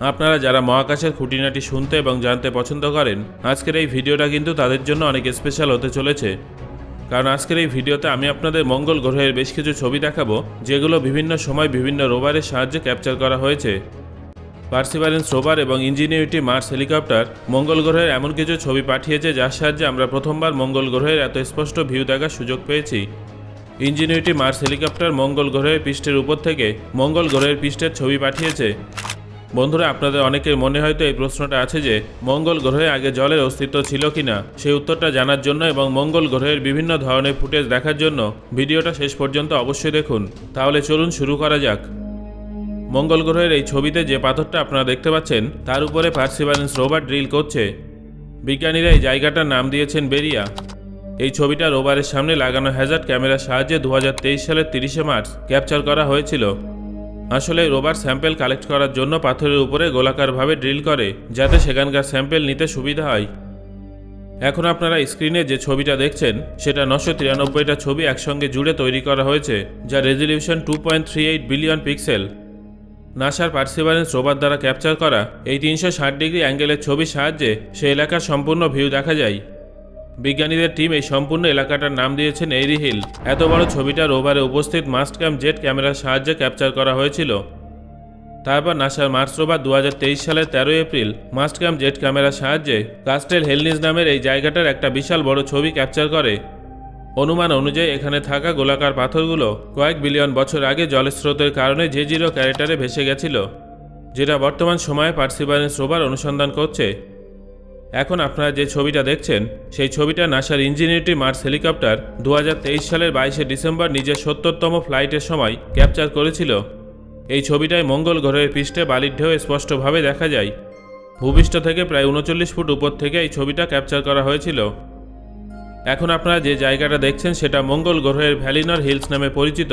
আপনারা যারা মহাকাশের খুঁটিনাটি শুনতে এবং জানতে পছন্দ করেন, আজকের এই ভিডিওটা কিন্তু তাদের জন্য অনেক স্পেশাল হতে চলেছে। কারণ আজকের এই ভিডিওতে আমি আপনাদের মঙ্গল গ্রহের বেশ কিছু ছবি দেখাবো, যেগুলো বিভিন্ন সময় বিভিন্ন রোভারের সাহায্যে ক্যাপচার করা হয়েছে। পার্সিভারেন্স রোভার এবং ইঞ্জিনিয়ারিটি মার্স হেলিকপ্টার মঙ্গল গ্রহের এমন কিছু ছবি পাঠিয়েছে, যার সাহায্যে আমরা প্রথমবার মঙ্গল গ্রহের এত স্পষ্ট ভিউ দেখার সুযোগ পেয়েছি। ইঞ্জিনিয়ারিটি মার্স হেলিকপ্টার মঙ্গল গ্রহের পৃষ্ঠের উপর থেকে মঙ্গল গ্রহের পৃষ্ঠের ছবি পাঠিয়েছে। বন্ধুরা, আপনাদের অনেকের মনে হয়তো এই প্রশ্নটা আছে যে, মঙ্গল গ্রহে আগে জলের অস্তিত্ব ছিল কিনা? সেই উত্তরটা জানার জন্য এবং মঙ্গল গ্রহের বিভিন্ন ধরনের ফুটেজ দেখার জন্য ভিডিওটা শেষ পর্যন্ত অবশ্যই দেখুন। তাহলে চলুন শুরু করা যাক। মঙ্গল গ্রহের এই ছবিতে যে পাথরটা আপনারা দেখতে পাচ্ছেন, তার উপরে পার্সিভারেন্স রোভার ড্রিল করছে। বিজ্ঞানীরা এই জায়গাটার নাম দিয়েছেন বেরিয়া। এই ছবিটা রোবারের সামনে লাগানো হ্যাজার্ড ক্যামেরার সাহায্যে দু হাজার তেইশ সালের তিরিশে মার্চ ক্যাপচার করা হয়েছিল। আসলে রোবার স্যাম্পেল কালেক্ট করার জন্য পাথরের উপরে গোলাকারভাবে ড্রিল করে, যাতে সেখানকার স্যাম্পেল নিতে সুবিধা হয়। এখন আপনারা স্ক্রিনে যে ছবিটা দেখছেন, সেটা নশো তিরানব্বইটা ছবি একসঙ্গে জুড়ে তৈরি করা হয়েছে, যা resolution two point three eight billion pixel. নাসার পার্সিভারেন্স রোবার দ্বারা ক্যাপচার করা এই তিনশো ষাট ডিগ্রি অ্যাঙ্গেলের ছবির সাহায্যে সে এলাকার সম্পূর্ণ ভিউ দেখা যায়। বিজ্ঞানীদের টিম এই সম্পূর্ণ এলাকাটার নাম দিয়েছেন এরি হিল এত বড় ছবিটা রোভারে উপস্থিত মাস্ট ক্যাম জেট ক্যামেরার সাহায্যে ক্যাপচার করা হয়েছিল। তারপর নাসার মার্স রোভার দু সালের তেরোই এপ্রিল মাস্ট ক্যাম জেট ক্যামেরার সাহায্যে কাস্টেল হেলনিজ নামের এই জায়গাটার একটা বিশাল বড় ছবি ক্যাপচার করে। অনুমান অনুযায়ী এখানে থাকা গোলাকার পাথরগুলো কয়েক বিলিয়ন বছর আগে জলস্রোতের কারণে যে জিরো ক্যারেটারে ভেসে গেছিল, যেটা বর্তমান সময়ে পার্সিভারেন্স রোভার অনুসন্ধান করছে। এখন আপনারা যে ছবিটা দেখছেন, সেই ছবিটা নাসার ইঞ্জিনিয়ারিটি মার্স হেলিকপ্টার দু হাজার তেইশ সালের বাইশে ডিসেম্বর নিজের সত্তরতম ফ্লাইটের সময় ক্যাপচার করেছিল। এই ছবিটায় মঙ্গল গ্রহের পৃষ্ঠে বালির ঢেউ স্পষ্টভাবে দেখা যায়। ভূপৃষ্ঠ থেকে প্রায় উনচল্লিশ ফুট উপর থেকে এই ছবিটা ক্যাপচার করা হয়েছিল। এখন আপনারা যে জায়গাটা দেখছেন, সেটা মঙ্গল গ্রহের ভ্যালিনর হিলস নামে পরিচিত।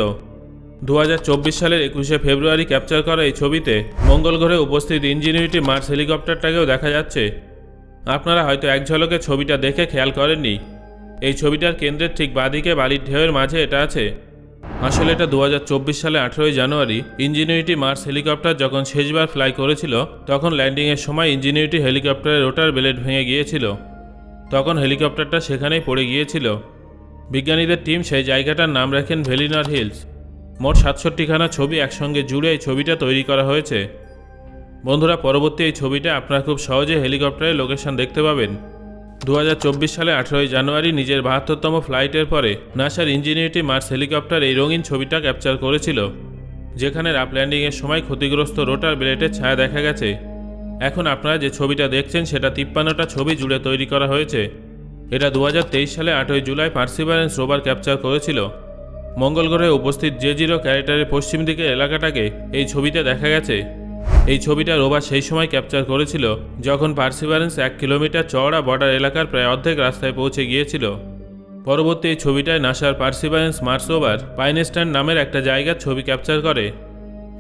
দু হাজার চব্বিশ সালের একুশে ফেব্রুয়ারি ক্যাপচার করা এই ছবিতে মঙ্গল গ্রহে উপস্থিত ইঞ্জিনিয়ারিটি মার্স হেলিকপ্টারটাকেও দেখা যাচ্ছে। আপনারা হয়তো এক ঝলকে ছবিটা দেখে খেয়াল করেননি। এই ছবিটার কেন্দ্রের ঠিক বাদিকে বালির ঢেউয়ের মাঝে এটা আছে। আসলে এটা দু হাজার চব্বিশ সালে আঠেরোই জানুয়ারি, ইঞ্জিনিয়ারিটি মার্স হেলিকপ্টার যখন শেষবার ফ্লাই করেছিল, তখন ল্যান্ডিংয়ের সময় ইঞ্জিনিয়ারিটি হেলিকপ্টারের রোটার বেলেট ভেঙে গিয়েছিল। তখন হেলিকপ্টারটা সেখানেই পড়ে গিয়েছিল। বিজ্ঞানীদের টিম সেই জায়গাটার নাম রাখেন ভেলিনার হিলস। মোট সাতষট্টিখানা ছবি একসঙ্গে জুড়ে এই ছবিটা তৈরি করা হয়েছে। বন্ধুরা, পরবর্তী এই ছবিটা আপনারা খুব সহজে হেলিকপ্টারের লোকেশন দেখতে পাবেন। দু হাজার চব্বিশ সালে আঠেরোই জানুয়ারি নিজের বাহাত্তরতম ফ্লাইটের পরে নাসার ইঞ্জিনিয়ারিটি মার্স হেলিকপ্টার এই রঙিন ছবিটা ক্যাপচার করেছিল, যেখানে রাপ ল্যান্ডিংয়ের সময় ক্ষতিগ্রস্ত রোটার ব্লেটের ছায়া দেখা গেছে। এখন আপনারা যে ছবিটা দেখছেন, সেটা তিপ্পান্নটা ছবি জুড়ে তৈরি করা হয়েছে। এটা দু হাজার তেইশ সালে আটই জুলাই পার্সিভারেন্স রোভার ক্যাপচার করেছিল। মঙ্গল গ্রহে উপস্থিত যে জিরো ক্যারেক্টারের পশ্চিম দিকের এলাকাটাকে এই ছবিতে দেখা গেছে। এই ছবিটা রোভার সেই সময় ক্যাপচার করেছিল যখন পার্সিভারেন্স এক কিলোমিটার চওড়া বর্ডার এলাকার প্রায় অর্ধেক রাস্তায় পৌঁছে গিয়েছিল। পরবর্তী এই ছবিটায় নাসার পার্সিভারেন্স মার্স রোভার পাইনেস্ট্যান্ড নামের একটা জায়গার ছবি ক্যাপচার করে।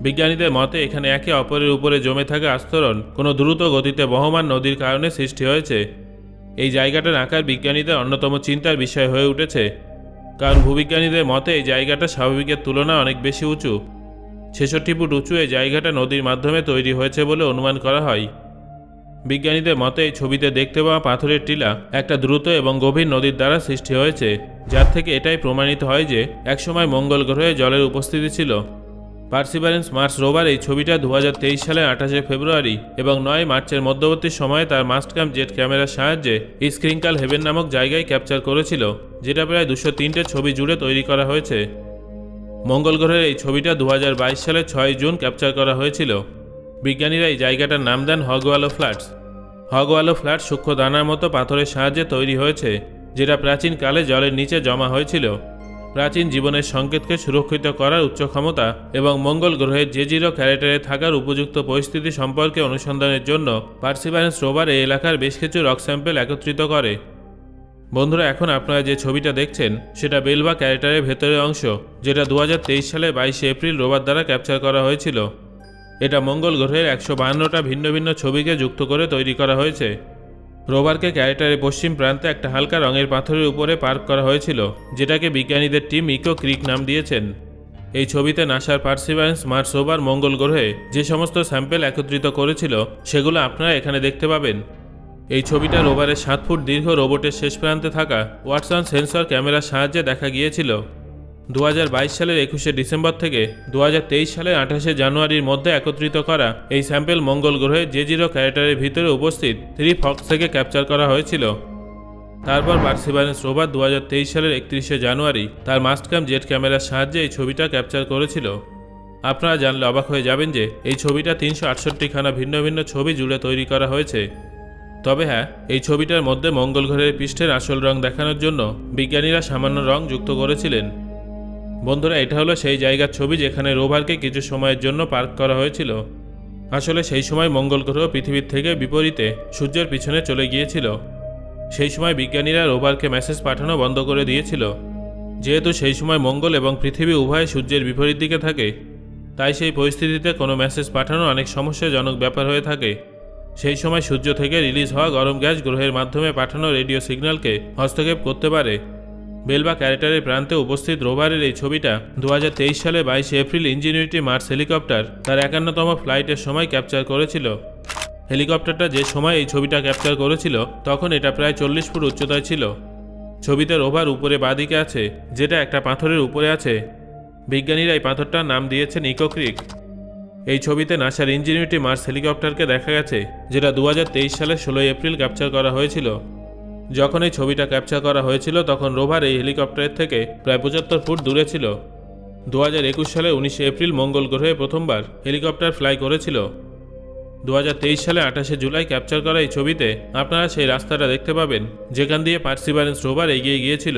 বিজ্ঞানীদের মতে, এখানে একে অপরের উপরে জমে থাকা আস্তরণ কোনো দ্রুত গতিতে বহমান নদীর কারণে সৃষ্টি হয়েছে। এই জায়গাটার আকার বিজ্ঞানীদের অন্যতম চিন্তার বিষয় হয়ে উঠেছে। কারণ ভূবিজ্ঞানীদের মতে, এই জায়গাটা স্বাভাবিকের তুলনায় অনেক বেশি উঁচু। ছেষট্টি ফুট উঁচু এই জায়গাটা নদীর মাধ্যমে তৈরি হয়েছে বলে অনুমান করা হয়। বিজ্ঞানীদের মতে এই ছবিতে দেখতে পাওয়া পাথরের টিলা একটা দ্রুত এবং গভীর নদীর দ্বারা সৃষ্টি হয়েছে, যার থেকে এটাই প্রমাণিত হয় যে একসময় মঙ্গল গ্রহে জলের উপস্থিতি ছিল। পার্সিভারেন্স মার্স রোভার এই ছবিটা দু সালের আঠাশে ফেব্রুয়ারি এবং নয় মার্চের মধ্যবর্তী সময়ে তার মাস্টক্যাম জেট ক্যামেরার সাহায্যে স্ক্রিঙ্কাল হেভেন নামক জায়গায় ক্যাপচার করেছিল, যেটা প্রায় দুশো তিনটে ছবি জুড়ে তৈরি করা হয়েছে। মঙ্গল গ্রহের এই ছবিটা দু হাজার বাইশ সালে ছয় জুন ক্যাপচার করা হয়েছিল। বিজ্ঞানীরা এই জায়গাটার নাম দেন হগওয়ালো ফ্ল্যাটস। হগওয়ালো ফ্ল্যাট সূক্ষ্ম দানার মতো পাথরের সাহায্যে তৈরি হয়েছে, যেটা প্রাচীনকালে জলের নিচে জমা হয়েছিল। প্রাচীন জীবনের সংকেতকে সুরক্ষিত করার উচ্চ ক্ষমতা এবং মঙ্গল গ্রহের যে জিরো ক্যারেক্টারে থাকার উপযুক্ত পরিস্থিতি সম্পর্কে অনুসন্ধানের জন্য পার্সিভারেন্স রোভার এই এলাকার বেশ কিছু রক স্যাম্পেল একত্রিত করে। বন্ধুরা, এখন আপনারা যে ছবিটা দেখছেন, সেটা বেলবা ক্যারেক্টারের ভেতরের অংশ, যেটা দু হাজার তেইশ সালে বাইশে এপ্রিল রোবার দ্বারা ক্যাপচার করা হয়েছিল। এটা মঙ্গল গ্রহের একশো বাহান্নটা ভিন্ন ভিন্ন ছবিকে যুক্ত করে তৈরি করা হয়েছে। রোভারকে ক্যারেক্টারের পশ্চিম প্রান্তে একটা হালকা রঙের পাথরের উপরে পার্ক করা হয়েছিল, যেটাকে বিজ্ঞানীদের টিম ইকো ক্রিক নাম দিয়েছেন। এই ছবিতে নাসার পার্সিভারেন্স মার্স রোভার মঙ্গল গ্রহে যে সমস্ত স্যাম্পেল একত্রিত করেছিল, সেগুলো আপনারা এখানে দেখতে পাবেন। এই ছবিটা রোভারের সাত ফুট দীর্ঘ রোবটের শেষ প্রান্তে থাকা ওয়াটসন সেন্সর ক্যামেরার সাহায্যে দেখা গিয়েছিল। দু হাজার বাইশ সালের একুশে ডিসেম্বর থেকে দুহাজার তেইশ সালের আঠাশে জানুয়ারির মধ্যে একত্রিত করা এই স্যাম্পেল মঙ্গল গ্রহে যে জিরো ক্যারেক্টারের ভিতরে উপস্থিত থ্রি ফক্স থেকে ক্যাপচার করা হয়েছিল। তারপর পার্সিভারেন্স রোভার দু সালের একত্রিশে জানুয়ারি তার মাস্টক্যাম জেট ক্যামেরার সাহায্যে এই ছবিটা ক্যাপচার করেছিল। আপনারা জানলে অবাক হয়ে যাবেন যে এই ছবিটা তিনশো আটষট্টিখানা ভিন্ন ভিন্ন ছবি জুড়ে তৈরি করা হয়েছে। তবে হ্যাঁ এই ছবিটার মধ্যে মঙ্গল গ্রহের পৃষ্ঠের আসল রং দেখানোর জন্য বিজ্ঞানীরা সামান্য রং যুক্ত করেছিলেন। বন্ধুরা, এটা হলো সেই জায়গার ছবি যেখানে রোভারকে কিছু সময়ের জন্য পার্ক করা হয়েছিল। আসলে সেই সময় মঙ্গল গ্রহ পৃথিবীর থেকে বিপরীতে সূর্যের পিছনে চলে গিয়েছিল। সেই সময় বিজ্ঞানীরা রোভারকে মেসেজ পাঠানো বন্ধ করে দিয়েছিল। যেহেতু সেই সময় মঙ্গল এবং পৃথিবী উভয় সূর্যের বিপরীত দিকে থাকে, তাই সেই পরিস্থিতিতে কোনো মেসেজ পাঠানো অনেক সমস্যাজনক ব্যাপার হয়ে থাকে। সেই সময় সূর্য থেকে রিলিজ হওয়া গরম গ্যাস গ্রহের মাধ্যমে পাঠানো রেডিও সিগন্যালকে হস্তক্ষেপ করতে পারে। বেল বা ক্যারেক্টারের প্রান্তে উপস্থিত রোভারের এই ছবিটা দু হাজার তেইশ সালে বাইশে এপ্রিল ইঞ্জিনিউরিটি মার্স হেলিকপ্টার তার একান্নতম ফ্লাইটের সময় ক্যাপচার করেছিল। হেলিকপ্টারটা যে সময় এই ছবিটা ক্যাপচার করেছিল, তখন এটা প্রায় চল্লিশ ফুট উচ্চতায় ছিল। ছবিতে রোভার উপরে বাঁদিকে আছে, যেটা একটা পাথরের উপরে আছে। বিজ্ঞানীরা এই পাথরটার নাম দিয়েছেন ইকো ক্রিক। এই ছবিতে নাসার ইঞ্জিনিউরিটি মার্স হেলিকপ্টারকে দেখা গেছে, যেটা দু হাজার তেইশ সালের ষোলোই এপ্রিল ক্যাপচার করা হয়েছিল। যখন এই ছবিটা ক্যাপচার করা হয়েছিল, তখন রোভার এই হেলিকপ্টারের থেকে প্রায় পঁচাত্তর ফুট দূরে ছিল। দু হাজার একুশ সালে উনিশে এপ্রিল মঙ্গল গ্রহে প্রথমবার হেলিকপ্টার ফ্লাই করেছিল। দুহাজার তেইশ সালে আঠাশে জুলাই ক্যাপচার করা এই ছবিতে আপনারা সেই রাস্তাটা দেখতে পাবেন, যেখান দিয়ে পার্সিভারেন্স রোভার এগিয়ে গিয়েছিল।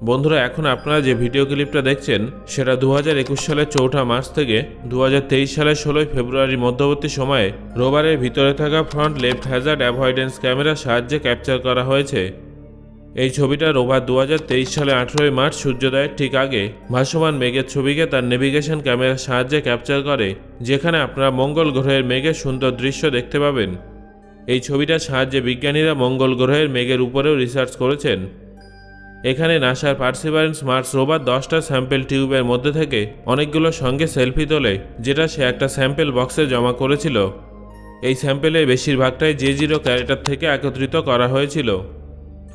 বন্ধুরা, এখন আপনারা যে ভিডিও ক্লিপটা দেখছেন, সেটা দু হাজার একুশ সালের চৌঠা মার্চ থেকে দু হাজার তেইশ সালের ষোলোই ফেব্রুয়ারির মধ্যবর্তী সময়ে রোবারের ভিতরে থাকা ফ্রন্ট লেফট হ্যাজার্ড অ্যাভয়েডেন্স ক্যামেরার সাহায্যে ক্যাপচার করা হয়েছে। এই ছবিটা রোভার দু হাজার তেইশ সালে আঠেরোই মার্চ সূর্যোদয়ের ঠিক আগে ভাসমান মেঘের ছবিকে তার নেভিগেশন ক্যামেরার সাহায্যে ক্যাপচার করে, যেখানে আপনারা মঙ্গল গ্রহের মেঘের সুন্দর দৃশ্য দেখতে পাবেন। এই ছবিটার সাহায্যে বিজ্ঞানীরা মঙ্গল গ্রহের মেঘের উপরেও রিসার্চ করেছেন। এখানে নাসার পার্সিভারেন্স মার্স রোবার দশটা স্যাম্পেল টিউবের মধ্যে থেকে অনেকগুলো সঙ্গে সেলফি তোলে, যেটা সে একটা স্যাম্পেল বক্সে জমা করেছিল। এই স্যাম্পেলের বেশিরভাগটাই জে জিরো ক্যারেক্টার থেকে একত্রিত করা হয়েছিল।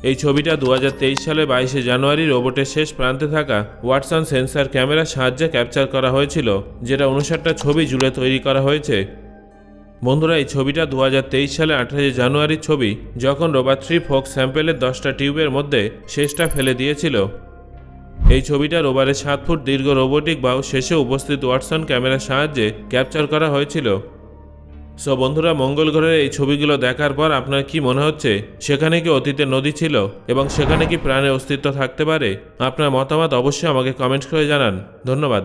এই ছবিটা দু হাজার তেইশ সালে বাইশে জানুয়ারি রোবটের শেষ প্রান্তে থাকা ওয়াটসন সেন্সার ক্যামেরার সাহায্যে ক্যাপচার করা হয়েছিল, যেটা উনষাটটা ছবি জুড়ে তৈরি করা হয়েছে। বন্ধুরা, এই ছবিটা দু হাজার তেইশ সালে আঠাশে জানুয়ারির ছবি, যখন রোবার থ্রি ফোক স্যাম্পেলের দশটা টিউবের মধ্যে শেষটা ফেলে দিয়েছিল। এই ছবিটা রোবারের সাত ফুট দীর্ঘ রোবোটিক বাউ শেষে উপস্থিত ওয়াটসন ক্যামেরার সাহায্যে ক্যাপচার করা হয়েছিল। সো বন্ধুরা, মঙ্গল গ্রহের এই ছবিগুলো দেখার পর আপনার কি মনে হচ্ছে? সেখানে কি অতীতে নদী ছিল এবং সেখানে কি প্রাণের অস্তিত্ব থাকতে পারে? আপনার মতামত অবশ্যই আমাকে কমেন্ট করে জানান। ধন্যবাদ।